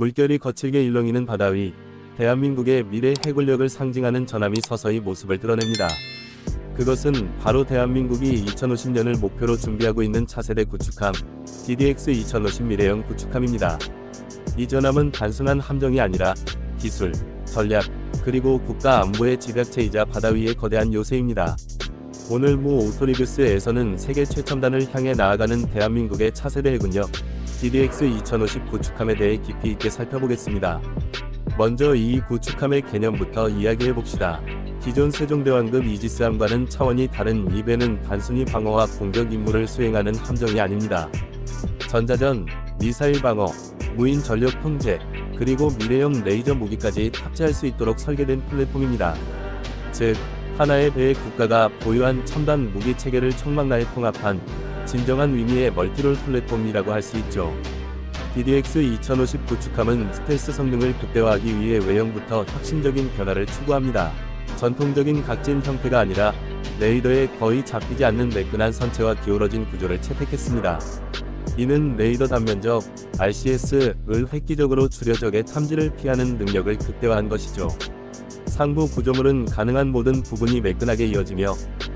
물결이 거칠게 일렁이는 바다 위 대한민국의 미래 해군력을 상징하는 전함이 서서히 모습을 드러냅니다. 그것은 바로 대한민국이 2050년을 목표로 준비하고 있는 차세대 구축함 DDX 2050 미래형 구축함입니다. 이 전함은 단순한 함정이 아니라 기술, 전략, 그리고 국가 안보의 집약체이자 바다 위의 거대한 요새입니다. 오늘 모 오토리그스에서는 세계 최첨단을 향해 나아가는 대한민국의 차세대 해군력 DDX 2050 구축함에 대해 깊이 있게 살펴보겠습니다. 먼저 이 구축함의 개념부터 이야기해 봅시다. 기존 세종대왕급 이지스함과는 차원이 다른 이 배는 단순히 방어와 공격 임무를 수행하는 함정이 아닙니다. 전자전, 미사일 방어, 무인 전력 통제, 그리고 미래형 레이저 무기까지 탑재할 수 있도록 설계된 플랫폼입니다. 즉, 하나의 배의 국가가 보유한 첨단 무기 체계를 총망라에 통합한 진정한 의미의 멀티롤 플랫폼이라고 할 수 있죠. DDX 2050 구축함은 스텔스 성능을 극대화하기 위해 외형부터 혁신적인 변화를 추구합니다. 전통적인 각진 형태가 아니라 레이더에 거의 잡히지 않는 매끈한 선체와 기울어진 구조를 채택했습니다. 이는 레이더 단면적 RCS을 획기적으로 줄여 적의 탐지를 피하는 능력을 극대화한 것이죠. 상부 구조물은 가능한 모든 부분이 매끈하게 이어지며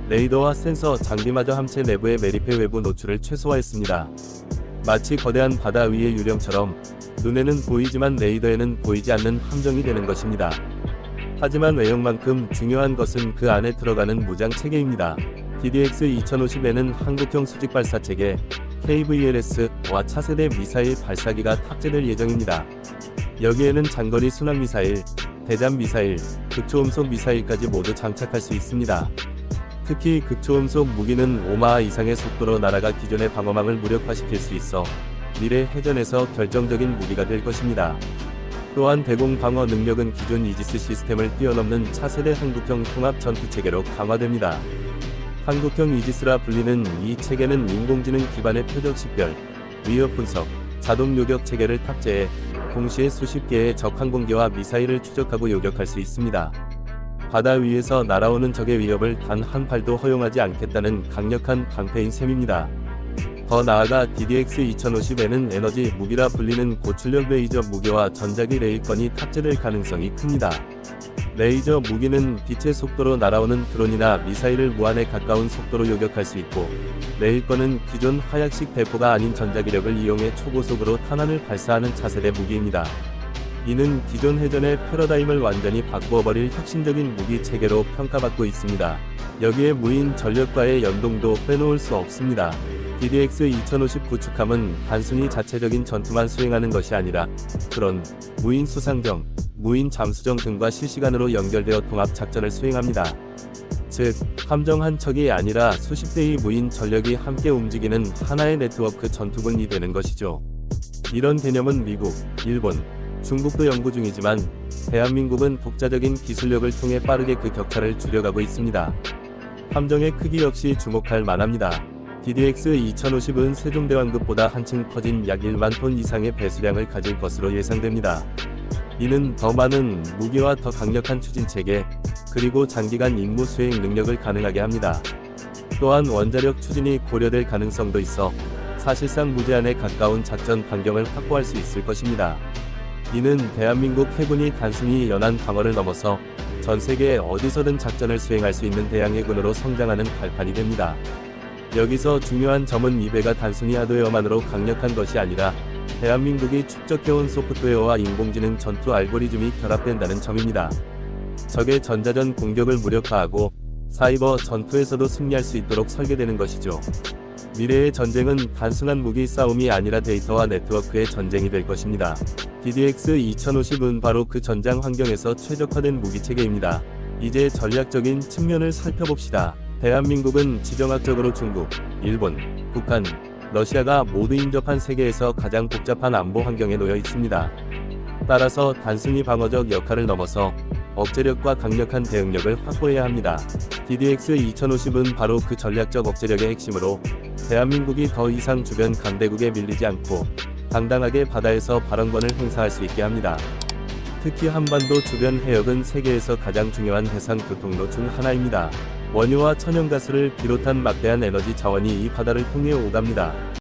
레이더와 센서 장비마저 함체 내부의 매립해 외부 노출을 최소화했습니다. 마치 거대한 바다 위의 유령처럼 눈에는 보이지만 레이더에는 보이지 않는 함정이 되는 것입니다. 하지만 외형만큼 중요한 것은 그 안에 들어가는 무장 체계입니다. DDX 2050에는 한국형 수직 발사 체계 KVLS와 차세대 미사일 발사기가 탑재될 예정입니다. 여기에는 장거리 순항 미사일, 대잠 미사일, 극초음속 미사일까지 모두 장착할 수 있습니다. 특히 극초음속 무기는 5마 이상의 속도로 날아가 기존의 방어망을 무력화시킬 수 있어 미래 해전에서 결정적인 무기가 될 것입니다. 또한 대공 방어 능력은 기존 이지스 시스템을 뛰어넘는 차세대 한국형 통합 전투 체계로 강화됩니다. 한국형 이지스라 불리는 이 체계는 인공지능 기반의 표적 식별, 위협 분석, 자동 요격 체계를 탑재해 동시에 수십 개의 적 항공기와 미사일을 추적하고 요격할 수 있습니다. 바다 위에서 날아오는 적의 위협을 단 한 발도 허용하지 않겠다는 강력한 방패인 셈입니다. 더 나아가 DDX 2050에는 에너지 무기라 불리는 고출력 레이저 무기와 전자기 레일건이 탑재될 가능성이 큽니다. 레이저 무기는 빛의 속도로 날아오는 드론이나 미사일을 무한에 가까운 속도로 요격할 수 있고, 레일건은 기존 화약식 대포가 아닌 전자기력을 이용해 초고속으로 탄환을 발사하는 차세대 무기입니다. 이는 기존 해전의 패러다임을 완전히 바꾸어버릴 혁신적인 무기 체계로 평가받고 있습니다. 여기에 무인 전력과의 연동도 빼놓을 수 없습니다. DDX 2050 구축함은 단순히 자체적인 전투만 수행하는 것이 아니라 그런 무인 수상정, 무인 잠수정 등과 실시간으로 연결되어 통합 작전을 수행합니다. 즉, 함정 한 척이 아니라 수십 대의 무인 전력이 함께 움직이는 하나의 네트워크 전투군이 되는 것이죠. 이런 개념은 미국, 일본, 중국도 연구 중이지만 대한민국은 독자적인 기술력을 통해 빠르게 그 격차를 줄여가고 있습니다. 함정의 크기 역시 주목할 만합니다. DDX 2050은 세종대왕급보다 한층 커진 약 1만 톤 이상의 배수량을 가질 것으로 예상됩니다. 이는 더 많은 무기와 더 강력한 추진 체계, 그리고 장기간 임무 수행 능력을 가능하게 합니다. 또한 원자력 추진이 고려될 가능성도 있어 사실상 무제한에 가까운 작전 반경을 확보할 수 있을 것입니다. 이는 대한민국 해군이 단순히 연안 방어를 넘어서 전 세계 어디서든 작전을 수행할 수 있는 대양 해군으로 성장하는 발판이 됩니다. 여기서 중요한 점은 이 배가 단순히 하드웨어만으로 강력한 것이 아니라 대한민국이 축적해온 소프트웨어와 인공지능 전투 알고리즘이 결합된다는 점입니다. 적의 전자전 공격을 무력화하고 사이버 전투에서도 승리할 수 있도록 설계되는 것이죠. 미래의 전쟁은 단순한 무기 싸움이 아니라 데이터와 네트워크의 전쟁이 될 것입니다. DDX 2050은 바로 그 전장 환경에서 최적화된 무기 체계입니다. 이제 전략적인 측면을 살펴봅시다. 대한민국은 지정학적으로 중국, 일본, 북한, 러시아가 모두 인접한 세계에서 가장 복잡한 안보 환경에 놓여 있습니다. 따라서 단순히 방어적 역할을 넘어서 억제력과 강력한 대응력을 확보해야 합니다. DDX 2050은 바로 그 전략적 억제력의 핵심으로 대한민국이 더 이상 주변 강대국에 밀리지 않고 당당하게 바다에서 발언권을 행사할 수 있게 합니다. 특히 한반도 주변 해역은 세계에서 가장 중요한 해상 교통로 중 하나입니다. 원유와 천연가스를 비롯한 막대한 에너지 자원이 이 바다를 통해 오갑니다.